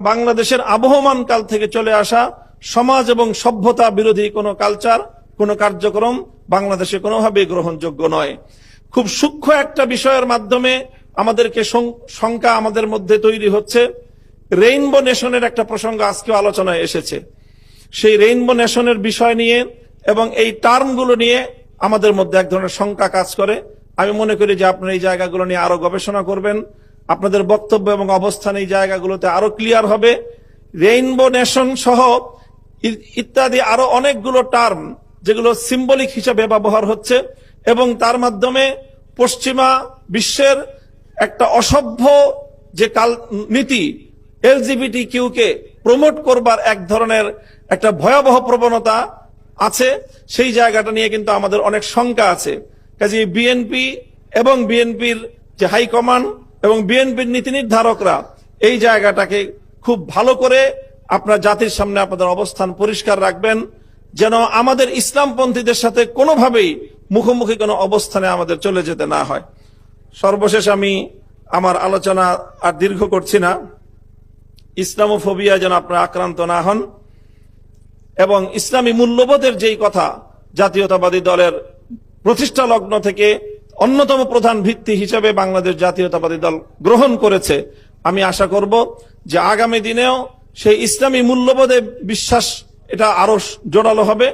বাংলাদেশের আবহমান কাল থেকে চলে আসা সমাজ এবং সভ্যতা বিরোধী কোনো কালচার, কোনো কার্যক্রম বাংলাদেশে কোনোভাবেই গ্রহণযোগ্য নয়। খুব সূক্ষ্ম একটা বিষয়ের মাধ্যমে আমাদেরকে শঙ্কা আমাদের মধ্যে তৈরি হচ্ছে। রেইনবো নেশনের একটা প্রসঙ্গ আজকে আলোচনায় এসেছে। সেই রেইনবো নেশনের বিষয় নিয়ে এবং এই টার্মগুলো নিয়ে আমাদের মধ্যে এক ধরনের শঙ্কা কাজ করে। আমি মনে করি যে আপনারা এই জায়গাগুলো নিয়ে আরও গবেষণা করবেন। আপনাদের বক্তব্য এবং অবস্থান এই জায়গাগুলোতে আরও ক্লিয়ার হবে। রেইনবো নেশন সহ ইত্যাদি আরও অনেকগুলো টার্ম যেগুলো সিম্বলিক হিসাবে ব্যবহার হচ্ছে এবং তার মাধ্যমে পশ্চিমা বিশ্বের একটা অসভ্য যে কাল নীতি এলজিবিটি কিউকে প্রমোট করবার এক ধরনের একটা ভয়াবহ প্রবণতা আছে, সেই জায়গাটা নিয়ে কিন্তু আমাদের অনেক শঙ্কা আছে। কাজে বিএনপি এবং বিএনপির যে হাইকমান্ড এবং বিএনপির নীতি নির্ধারকরা এই জায়গাটাকে খুব ভালো করে আপনার জাতির সামনে আপনাদের অবস্থান পরিষ্কার রাখবেন, যেন আমাদের ইসলামপন্থীদের সাথে কোনোভাবেই মুখোমুখি কোনো অবস্থানে আমাদের চলে যেতে না হয়। সর্বশেষ আমি আমার আলোচনা আর দীর্ঘ করছি না। ইসলামোফোবিয়া যেন আপনারা আক্রান্ত না হন এবং ইসলামী মূল্যবোধের যেই কথা জাতীয়তাবাদী দলের প্রতিষ্ঠা লগ্ন থেকে অন্যতম প্রধান ভিত্তি হিসেবে বাংলাদেশ জাতীয়তাবাদী দল গ্রহণ করেছে। আমি আশা করব যে আগামী দিনেও সেই ইসলামী মূল্যবোধে বিশ্বাস এটা আরও জোরালো হবে।